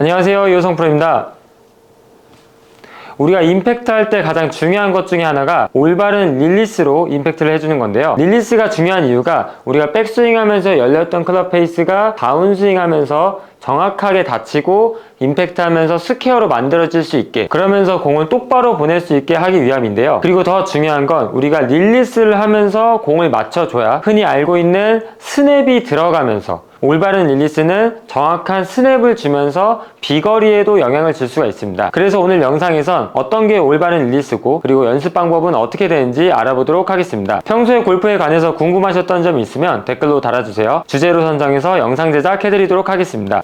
안녕하세요 유성 프로입니다. 우리가 임팩트 할 때 가장 중요한 것 중에 하나가 올바른 릴리스로 임팩트를 해주는 건데요. 릴리스가 중요한 이유가 우리가 백스윙 하면서 열렸던 클럽 페이스가 다운스윙 하면서 정확하게 닫히고 임팩트 하면서 스퀘어로 만들어질 수 있게 그러면서 공을 똑바로 보낼 수 있게 하기 위함인데요 그리고 더 중요한 건 우리가 릴리스를 하면서 공을 맞춰줘야 흔히 알고 있는 스냅이 들어가면서 올바른 릴리스는 정확한 스냅을 주면서 비거리에도 영향을 줄 수가 있습니다. 그래서 오늘 영상에선 어떤 게 올바른 릴리스고 그리고 연습 방법은 어떻게 되는지 알아보도록 하겠습니다. 평소에 골프에 관해서 궁금하셨던 점이 있으면 댓글로 달아주세요. 주제로 선정해서 영상 제작해드리도록 하겠습니다.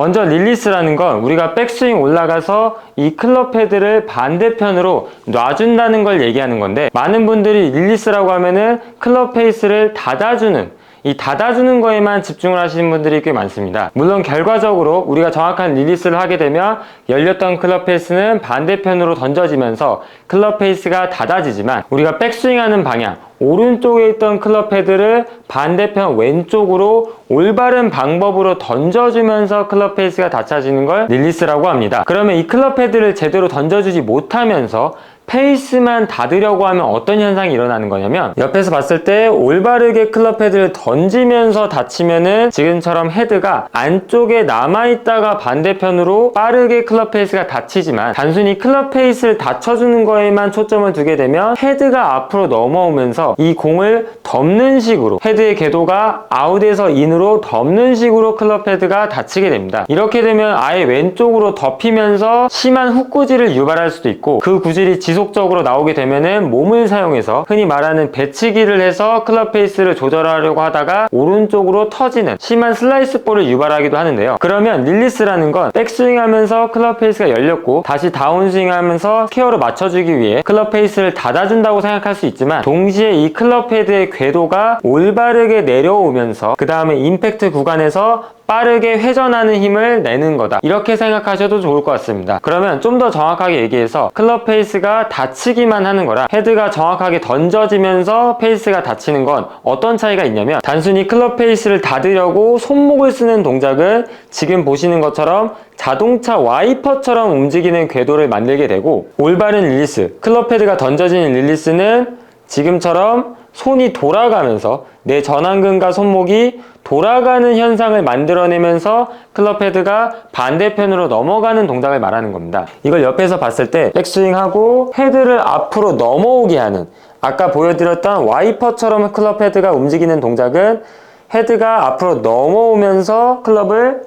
먼저 릴리스라는 건 우리가 백스윙 올라가서 이 클럽 헤드를 반대편으로 놔준다는 걸 얘기하는 건데 많은 분들이 릴리스라고 하면은 클럽 페이스를 닫아주는 이 닫아주는 거에만 집중을 하시는 분들이 꽤 많습니다. 물론 결과적으로 우리가 정확한 릴리스를 하게 되면 열렸던 클럽 페이스는 반대편으로 던져지면서 클럽 페이스가 닫아지지만 우리가 백스윙하는 방향 오른쪽에 있던 클럽 헤드를 반대편 왼쪽으로 올바른 방법으로 던져주면서 클럽 페이스가 닫혀지는 걸 릴리스라고 합니다. 그러면 이 클럽 헤드를 제대로 던져주지 못하면서 페이스만 닫으려고 하면 어떤 현상이 일어나는 거냐면 옆에서 봤을 때 올바르게 클럽 헤드를 던지면서 닫히면은 지금처럼 헤드가 안쪽에 남아있다가 반대편으로 빠르게 클럽 페이스가 닫히지만 단순히 클럽 페이스를 닫혀주는 거에만 초점을 두게 되면 헤드가 앞으로 넘어오면서 이 공을 덮는 식으로 헤드의 궤도가 아웃에서 인으로 덮는 식으로 클럽 헤드가 닫히게 됩니다. 이렇게 되면 아예 왼쪽으로 덮이면서 심한 훅구질을 유발할 수도 있고 그 구질이 지속 적으로 나오게 되면은 몸을 사용해서 흔히 말하는 배치기를 해서 클럽 페이스를 조절하려고 하다가 오른쪽으로 터지는 심한 슬라이스 볼을 유발하기도 하는데요. 그러면 릴리스라는 건 백스윙 하면서 클럽 페이스가 열렸고 다시 다운스윙 하면서 스퀘어로 맞춰주기 위해 클럽 페이스를 닫아준다고 생각할 수 있지만 동시에 이 클럽 헤드의 궤도가 올바르게 내려오면서 그 다음에 임팩트 구간에서 빠르게 회전하는 힘을 내는 거다. 이렇게 생각하셔도 좋을 것 같습니다. 그러면 좀 더 정확하게 얘기해서 클럽 페이스가 닫히기만 하는 거라 헤드가 정확하게 던져지면서 페이스가 닫히는 건 어떤 차이가 있냐면 단순히 클럽 페이스를 닫으려고 손목을 쓰는 동작은 지금 보시는 것처럼 자동차 와이퍼처럼 움직이는 궤도를 만들게 되고 올바른 릴리스, 클럽 헤드가 던져지는 릴리스는 지금처럼 손이 돌아가면서 내 전완근과 손목이 돌아가는 현상을 만들어내면서 클럽 헤드가 반대편으로 넘어가는 동작을 말하는 겁니다. 이걸 옆에서 봤을 때 백스윙하고 헤드를 앞으로 넘어오게 하는 아까 보여드렸던 와이퍼처럼 클럽 헤드가 움직이는 동작은 헤드가 앞으로 넘어오면서 클럽을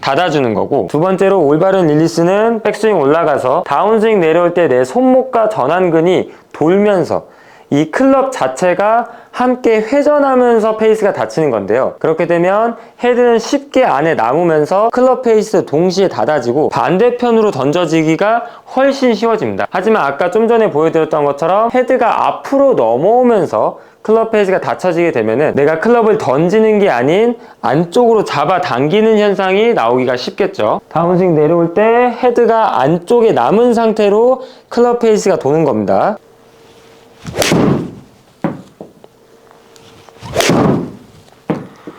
닫아주는 거고 두 번째로 올바른 릴리스는 백스윙 올라가서 다운스윙 내려올 때 내 손목과 전완근이 돌면서 이 클럽 자체가 함께 회전하면서 페이스가 닫히는 건데요. 그렇게 되면 헤드는 쉽게 안에 남으면서 클럽 페이스 동시에 닫아지고 반대편으로 던져지기가 훨씬 쉬워집니다. 하지만 아까 좀 전에 보여드렸던 것처럼 헤드가 앞으로 넘어오면서 클럽 페이스가 닫혀지게 되면은 내가 클럽을 던지는 게 아닌 안쪽으로 잡아 당기는 현상이 나오기가 쉽겠죠. 다운스윙 내려올 때 헤드가 안쪽에 남은 상태로 클럽 페이스가 도는 겁니다. you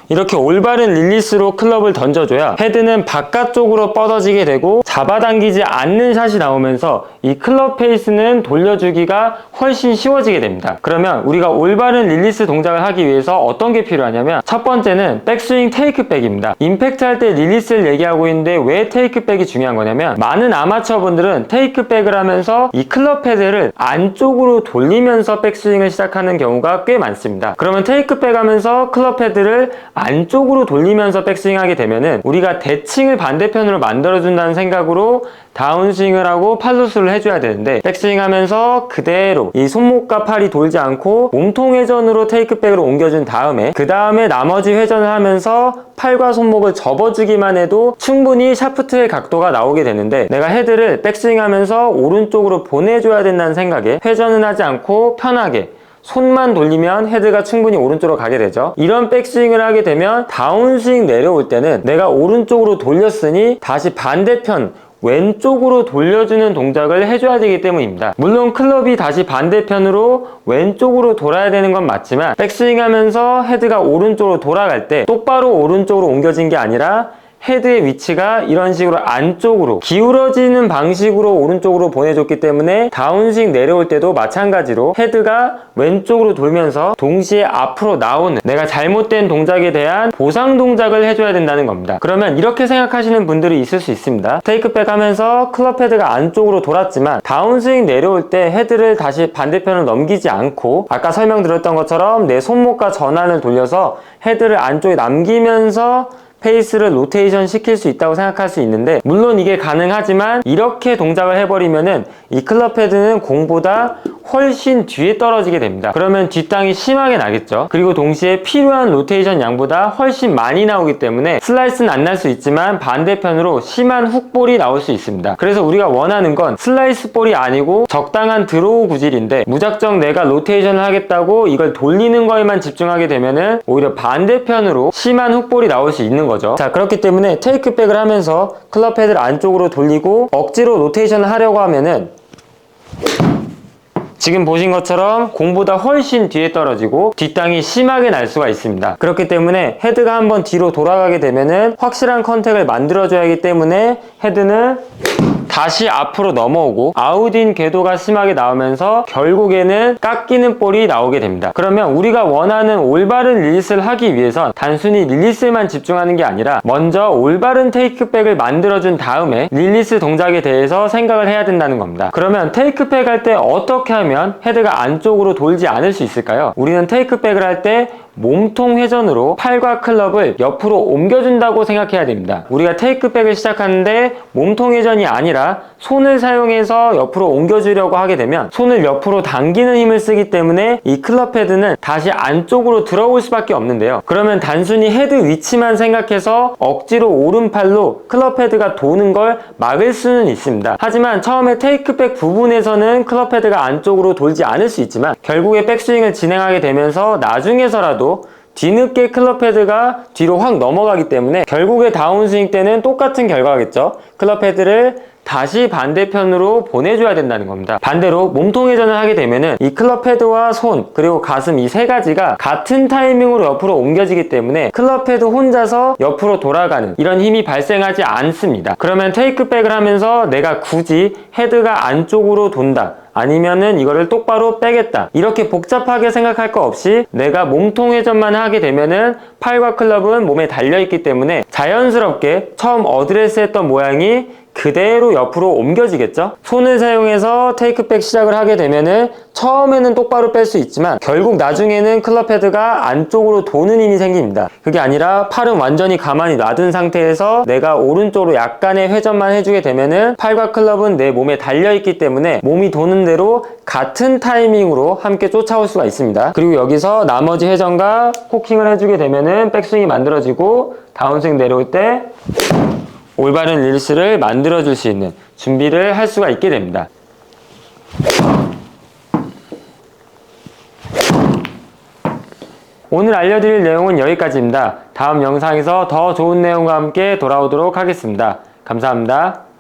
이렇게 올바른 릴리스로 클럽을 던져줘야 헤드는 바깥쪽으로 뻗어지게 되고 잡아당기지 않는 샷이 나오면서 이 클럽 페이스는 돌려주기가 훨씬 쉬워지게 됩니다. 그러면 우리가 올바른 릴리스 동작을 하기 위해서 어떤 게 필요하냐면 첫 번째는 백스윙 테이크백입니다. 임팩트 할 때 릴리스를 얘기하고 있는데 왜 테이크백이 중요한 거냐면 많은 아마추어 분들은 테이크백을 하면서 이 클럽 헤드를 안쪽으로 돌리면서 백스윙을 시작하는 경우가 꽤 많습니다. 그러면 테이크백 하면서 클럽 헤드를 안쪽으로 돌리면서 백스윙하게 되면은 우리가 대칭을 반대편으로 만들어준다는 생각으로 다운스윙을 하고 팔로스를 해줘야 되는데 백스윙 하면서 그대로 이 손목과 팔이 돌지 않고 몸통 회전으로 테이크백으로 옮겨준 다음에 그 다음에 나머지 회전을 하면서 팔과 손목을 접어주기만 해도 충분히 샤프트의 각도가 나오게 되는데 내가 헤드를 백스윙 하면서 오른쪽으로 보내줘야 된다는 생각에 회전은 하지 않고 편하게 손만 돌리면 헤드가 충분히 오른쪽으로 가게 되죠. 이런 백스윙을 하게 되면 다운스윙 내려올 때는 내가 오른쪽으로 돌렸으니 다시 반대편 왼쪽으로 돌려주는 동작을 해줘야 되기 때문입니다. 물론 클럽이 다시 반대편으로 왼쪽으로 돌아야 되는 건 맞지만 백스윙 하면서 헤드가 오른쪽으로 돌아갈 때 똑바로 오른쪽으로 옮겨진 게 아니라 헤드의 위치가 이런 식으로 안쪽으로 기울어지는 방식으로 오른쪽으로 보내줬기 때문에 다운스윙 내려올 때도 마찬가지로 헤드가 왼쪽으로 돌면서 동시에 앞으로 나오는 내가 잘못된 동작에 대한 보상 동작을 해줘야 된다는 겁니다. 그러면 이렇게 생각하시는 분들이 있을 수 있습니다. 테이크백 하면서 클럽 헤드가 안쪽으로 돌았지만 다운스윙 내려올 때 헤드를 다시 반대편으로 넘기지 않고 아까 설명드렸던 것처럼 내 손목과 전환을 돌려서 헤드를 안쪽에 남기면서 페이스를 로테이션 시킬 수 있다고 생각할 수 있는데 물론 이게 가능하지만 이렇게 동작을 해버리면은 이 클럽 헤드는 공보다 훨씬 뒤에 떨어지게 됩니다. 그러면 뒷땅이 심하게 나겠죠. 그리고 동시에 필요한 로테이션 양보다 훨씬 많이 나오기 때문에 슬라이스는 안 날 수 있지만 반대편으로 심한 훅볼이 나올 수 있습니다. 그래서 우리가 원하는 건 슬라이스 볼이 아니고 적당한 드로우 구질인데 무작정 내가 로테이션을 하겠다고 이걸 돌리는 거에만 집중하게 되면은 오히려 반대편으로 심한 훅볼이 나올 수 있는 거죠. 자 그렇기 때문에 테이크백을 하면서 클럽 헤드를 안쪽으로 돌리고 억지로 로테이션을 하려고 하면은 지금 보신 것처럼 공보다 훨씬 뒤에 떨어지고 뒷땅이 심하게 날 수가 있습니다. 그렇기 때문에 헤드가 한번 뒤로 돌아가게 되면은 확실한 컨택을 만들어줘야 하기 때문에 헤드는 다시 앞으로 넘어오고 아웃인 궤도가 심하게 나오면서 결국에는 깎이는 볼이 나오게 됩니다. 그러면 우리가 원하는 올바른 릴리스를 하기 위해선 단순히 릴리스에만 집중하는 게 아니라 먼저 올바른 테이크백을 만들어준 다음에 릴리스 동작에 대해서 생각을 해야 된다는 겁니다. 그러면 테이크백 할 때 어떻게 하면 헤드가 안쪽으로 돌지 않을 수 있을까요? 우리는 테이크백을 할때 몸통 회전으로 팔과 클럽을 옆으로 옮겨준다고 생각해야 됩니다. 우리가 테이크백을 시작하는데 몸통 회전이 아니라 손을 사용해서 옆으로 옮겨주려고 하게 되면 손을 옆으로 당기는 힘을 쓰기 때문에 이 클럽 헤드는 다시 안쪽으로 들어올 수밖에 없는데요. 그러면 단순히 헤드 위치만 생각해서 억지로 오른팔로 클럽 헤드가 도는 걸 막을 수는 있습니다. 하지만 처음에 테이크백 부분에서는 클럽 헤드가 안쪽으로 돌지 않을 수 있지만 결국에 백스윙을 진행하게 되면서 나중에서 라도 뒤늦게 클럽 헤드가 뒤로 확 넘어가기 때문에 결국에 다운스윙 때는 똑같은 결과겠죠. 클럽 헤드를 다시 반대편으로 보내줘야 된다는 겁니다. 반대로 몸통 회전을 하게 되면은 이 클럽 헤드와 손 그리고 가슴 이 세 가지가 같은 타이밍으로 옆으로 옮겨지기 때문에 클럽 헤드 혼자서 옆으로 돌아가는 이런 힘이 발생하지 않습니다. 그러면 테이크백을 하면서 내가 굳이 헤드가 안쪽으로 돈다. 아니면은 이거를 똑바로 빼겠다. 이렇게 복잡하게 생각할 거 없이 내가 몸통 회전만 하게 되면은 팔과 클럽은 몸에 달려 있기 때문에 자연스럽게 처음 어드레스 했던 모양이 그대로 옆으로 옮겨지겠죠? 손을 사용해서 테이크백 시작을 하게 되면은 처음에는 똑바로 뺄 수 있지만 결국 나중에는 클럽 헤드가 안쪽으로 도는 힘이 생깁니다. 그게 아니라 팔은 완전히 가만히 놔둔 상태에서 내가 오른쪽으로 약간의 회전만 해주게 되면은 팔과 클럽은 내 몸에 달려있기 때문에 몸이 도는 대로 같은 타이밍으로 함께 쫓아올 수가 있습니다. 그리고 여기서 나머지 회전과 코킹을 해주게 되면은 백스윙이 만들어지고 다운스윙 내려올 때 올바른 릴스를 만들어 줄 수 있는 준비를 할 수가 있게 됩니다. 오늘 알려드릴 내용은 여기까지입니다. 다음 영상에서 더 좋은 내용과 함께 돌아오도록 하겠습니다. 감사합니다.